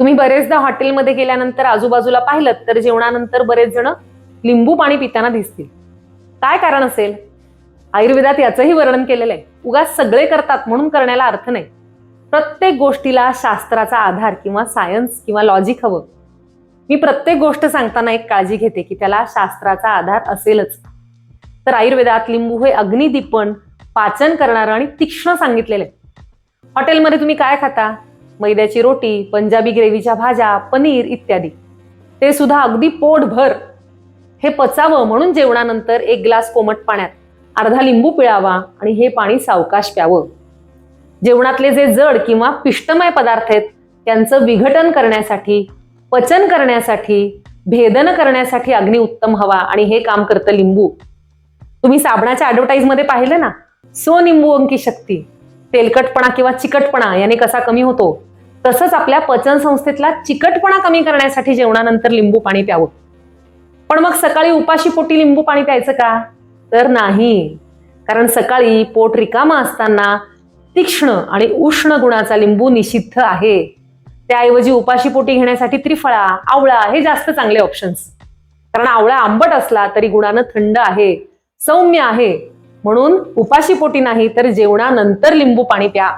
तुम्ही बरेचदा हॉटेलमध्ये गेल्यानंतर आजूबाजूला पाहिलं तर जेवणानंतर बरेच जण लिंबू पाणी पिताना दिसतील. काय कारण असेल? आयुर्वेदात याचंही वर्णन केलेलं आहे उगा सगळे करतात म्हणून करण्याला अर्थ नाही. प्रत्येक गोष्टीला शास्त्राचा आधार किंवा सायन्स किंवा लॉजिक हवं. मी प्रत्येक गोष्ट सांगताना एक काळजी घेते की त्याला शास्त्राचा आधार असेलच. तर आयुर्वेदात लिंबू हे अग्निदीपण पाचन करणारं आणि तीक्ष्ण सांगितलेलं आहे हॉटेलमध्ये तुम्ही काय खाता? मैद्याची रोटी पंजाबी ग्रेव्हीच्या भाज्या पनीर इत्यादी. ते सुद्धा अगदी पोटभर. हे पचावं म्हणून जेवणानंतर एक ग्लास कोमट पाण्यात अर्धा लिंबू पिळावा आणि हे पाणी सावकाश प्यावं. जेवणातले जे जड किंवा पिष्टमय पदार्थ आहेत त्यांचं विघटन करण्यासाठी पचन करण्यासाठी भेदन करण्यासाठी अग्नी उत्तम हवा आणि हे काम करतं लिंबू. तुम्ही साबणाच्या ॲडव्हर्टाईजमध्ये पाहिलं ना? सो निंबू अंकी शक्ती. तेलकटपणा किंवा चिकटपणा याने कसा कमी होतो? तसंच आपल्या पचन संस्थेतला चिकटपणा कमी करण्यासाठी जेवणानंतर लिंबू पाणी प्यावं. पण मग सकाळी उपाशी पोटी लिंबू पाणी प्यायचं का? तर नाही. कारण सकाळी पोट रिकामा असताना तीक्ष्ण आणि उष्ण गुणाचा लिंबू निषिद्ध आहे. त्याऐवजी उपाशी पोटी घेण्यासाठी त्रिफळा आवळा हे जास्त चांगले ऑप्शन्स कारण आवळा आंबट असला तरी गुणानं थंड आहे सौम्य आहे. म्हणून उपाशी पोटी नाही तर जेवणानंतर लिंबू पाणी प्या.